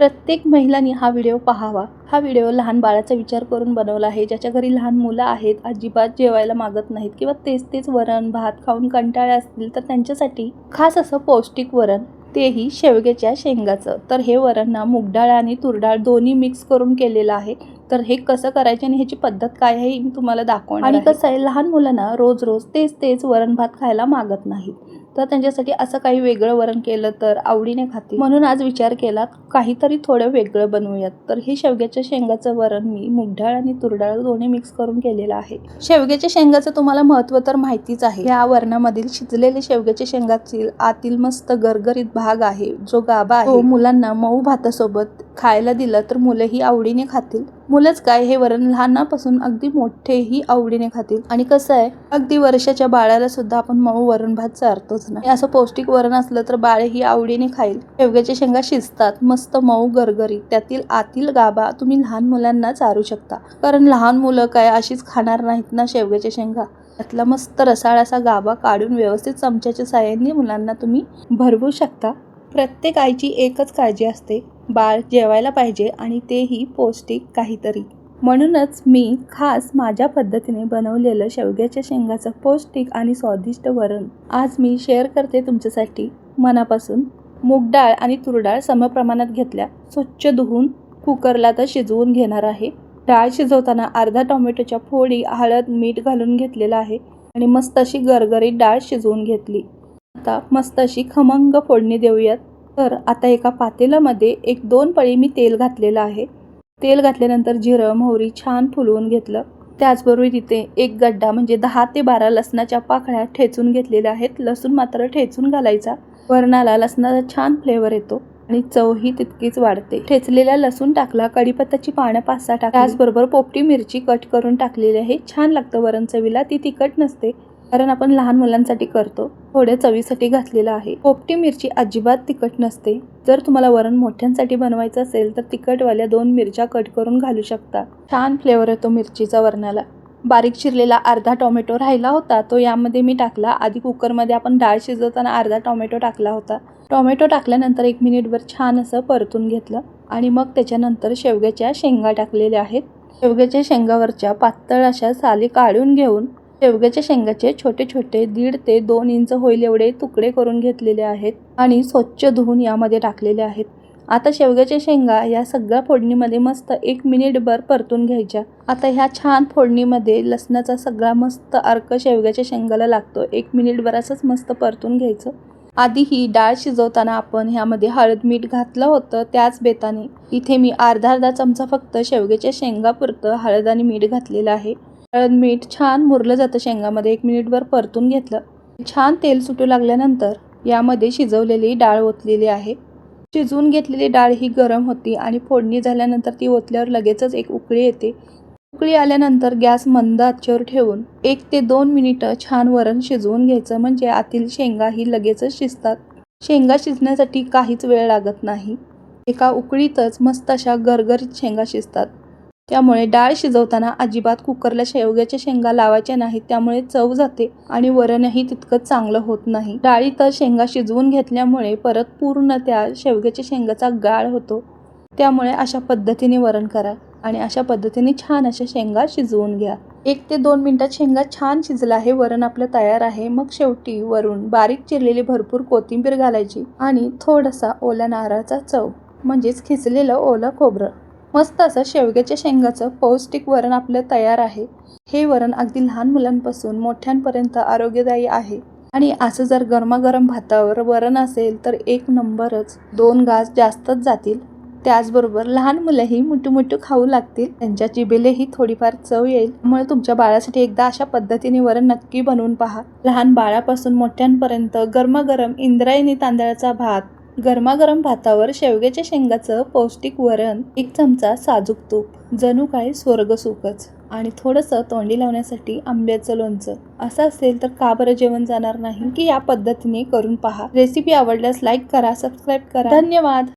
प्रत्येक महिलांनी हा व्हिडिओ पाहावा. हा व्हिडिओ लहान बाळाचा विचार करून बनवला आहे. ज्याच्या घरी लहान मुलं आहेत अजिबात जेवायला मागत नाहीत किंवा तेच तेच वरण भात खाऊन कंटाळे असतील तर त्यांच्यासाठी खास असं पौष्टिक वरण तेही शेवग्याच्या शेंगाचं. तर हे वरण ना मूगडाळ आणि तुरडाळ दोन्ही मिक्स करून केलेलं आहे. तर हे कसं करायचे आणि ह्याची पद्धत काय आहे मी तुम्हाला दाखवणार आणि कसं आहे लहान मुलांना रोज रोज तेच तेच वरण भात खायला मागत नाहीत. तर त्यांच्यासाठी असं काही वेगळं वरण केलं तर आवडीने खातील. म्हणून आज विचार केला काहीतरी थोडं वेगळं बनवूयात. तर हे शेवग्याच्या शेंगाचं वरण मी मुगडाळ आणि तुरडाळ दोन्ही मिक्स करून केलेलं आहे. शेवग्याच्या शेंगाचं तुम्हाला महत्त्व तर माहितीच आहे. या वरणामधील शिजलेले शेवग्याच्या शेंगातील आतील मस्त गरगरीत भाग आहे जो गाभा आहे. हो, मुलांना मऊ भातासोबत खायला दिलं तर मुलंही आवडीने खातील. मुलंच काय हे वरण लहानापासून अगदी मोठेही आवडीने खातील. आणि कसं आहे अगदी वर्षाच्या बाळाला सुद्धा आपण मऊ वरण भात चारतोच ना. असं पौष्टिक वरण असलं तर बाळही आवडीने खाईल. शेवग्याच्या शेंगा शिजतात मस्त मऊ गरगरीत. त्यातील आतील गाभा तुम्ही लहान मुलांना चारू शकता. कारण लहान मुलं काय अशीच खाणार नाहीत ना शेवग्याच्या शेंगा. त्यातला मस्त रसाळ असा गाभा काढून व्यवस्थित चमच्याच्या साह्याने मुलांना तुम्ही भरवू शकता. प्रत्येक आईची एकच काळजी असते. बाळ जेवायला पाहिजे आणि तेही पौष्टिक काहीतरी. म्हणूनच मी खास माझ्या पद्धतीने बनवलेलं शेवग्याच्या शेंगाचं पौष्टिक आणि स्वादिष्ट वरण आज मी शेअर करते तुमच्यासाठी. मनापासून मूग डाळ आणि तूर डाळ समप्रमाणात घेतल्या स्वच्छ धुवून कुकरला तर शिजवून घेणार आहे. डाळ शिजवताना अर्धा टोमॅटोच्या फोडी हळद मीठ घालून घेतलेलं आहे आणि मस्त अशी गरगरीत डाळ शिजवून घेतली. आता मस्त अशी खमंग फोडणी देऊयात. तर आता एका पातेलामध्ये एक दोन पळी मी तेल घातलेलं आहे. तेल घातल्यानंतर जिरं मोहरी छान फुलवून घेतलं. त्याचबरोबर तिथे एक गड्डा म्हणजे दहा ते बारा लसणाच्या पाकळ्या ठेचून घेतलेल्या आहेत. लसूण मात्र ठेचून घालायचा. वरणाला लसणाचा छान फ्लेवर येतो आणि चवही तितकीच वाढते. ठेचलेला लसूण टाकला कडीपत्ताची पानं पाच सहा टाकली. त्याचबरोबर पोपटी मिरची कट करून टाकलेली आहे. छान लागतं वरण चवीला. ती तिखट नसते. कारण आपण लहान मुलांसाठी करतो. थोड्या चवीसाठी घातलेलं आहे. पोपटी मिरची अजिबात तिखट नसते. जर तुम्हाला वरण मोठ्यांसाठी बनवायचं असेल तर तिखटवाल्या दोन मिरच्या कट करून घालू शकता. छान फ्लेवर येतो मिरचीचा वरणाला. बारीक चिरलेला अर्धा टोमॅटो राहिला होता. तो यामध्ये मी टाकला. आधी कुकरमध्ये आपण डाळ शिजवताना अर्धा टोमॅटो टाकला होता. टोमॅटो टाकल्यानंतर एक मिनिटभर छान असं परतून घेतलं आणि मग त्याच्यानंतर शेवग्याच्या शेंगा टाकलेल्या आहेत. शेवग्याच्या शेंगावरच्या पातळ अशा साली काढून घेऊन शेवग्याच्या शेंगाचे छोटे छोटे दीड ते दोन इंच होईल एवढे तुकडे करून घेतलेले आहेत आणि स्वच्छ धुवून यामध्ये टाकलेले आहेत. आता शेवग्याच्या शेंगा या सगळ्या फोडणीमध्ये मस्त एक मिनिटभर परतून घ्यायच्या. आता ह्या छान फोडणीमध्ये लसणाचा सगळा मस्त अर्क शेवग्याच्या शेंगाला लागतो. एक मिनिटभर असंच मस्त परतून घ्यायचं. आधी ही डाळ शिजवताना आपण ह्यामध्ये हळद मीठ घातलं होतं त्याच बेताने. इथे मी अर्धा अर्धा चमचा फक्त शेवग्याच्या शेंगापुरतं हळद आणि मीठ घातलेलं आहे. हळद मीठ छान मुरलं जातं शेंगामध्ये. एक मिनिटभर परतून घेतलं. छान तेल सुटू लागल्यानंतर यामध्ये शिजवलेली डाळ ओतलेली आहे. शिजवून घेतलेली डाळ ही गरम होती आणि फोडणी झाल्यानंतर ती ओतल्यावर लगेचच एक उकळी येते. उकळी आल्यानंतर गॅस मंद आचेवर ठेवून एक ते दोन मिनिटं छान वरण शिजवून घ्यायचं. म्हणजे आतील शेंगा ही लगेचच शिजतात. शेंगा शिजण्यासाठी काहीच वेळ लागत नाही. एका उकळीतच मस्त अशा गरगरीत शेंगा शिजतात. त्यामुळे डाळ शिजवताना अजिबात कुकरला शेवग्याच्या शेंगा लावायच्या नाहीत त्यामुळे चव जाते आणि वरणही तितकंच चांगलं होत नाही. डाळी तर शेंगा शिजवून घेतल्यामुळे परत पूर्ण त्या शेवग्याच्या शेंगाचा गाळ होतो. त्यामुळे अशा पद्धतीने वरण करा आणि अशा पद्धतीने छान अशा शेंगा शिजवून घ्या. एक ते दोन मिनटात शेंगा छान शिजला आहे वरण आपलं तयार आहे. मग शेवटी वरून बारीक चिरलेली भरपूर कोथिंबीर घालायची आणि थोडासा ओल्या नारळाचा चव म्हणजेच खिचलेलं ओलं खोबरं. मस्त असं शेवग्याच्या शेंगाचं पौष्टिक वरण आपलं तयार आहे. हे वरण अगदी लहान मुलांपासून मोठ्यांपर्यंत आरोग्यदायी आहे. आणि असं जर गरमागरम भातावर वरण असेल तर एक नंबरच दोन घास जास्तच जातील. त्याचबरोबर लहान मुलंही मुठू मुठू खाऊ लागतील. त्यांच्या जिबेलेही थोडीफार चव येईल. त्यामुळे तुमच्या बाळासाठी एकदा अशा पद्धतीने वरण नक्की बनवून पहा. लहान बाळापासून मोठ्यांपर्यंत गरमागरम इंद्रायणी तांदळाचा भात गरमागरम भातावर शेवग्याच्या शेंगाचं पौष्टिक वरण एक चमचा साजूक तूप जणू काय स्वर्ग सुखच आणि थोडंसं तोंडी लावण्यासाठी आंब्याचं लोणचं. असं असेल तर का बरं जेवण जाणार नाही? की या पद्धतीने करून पहा. रेसिपी आवडल्यास लाईक करा सबस्क्राईब करा. धन्यवाद!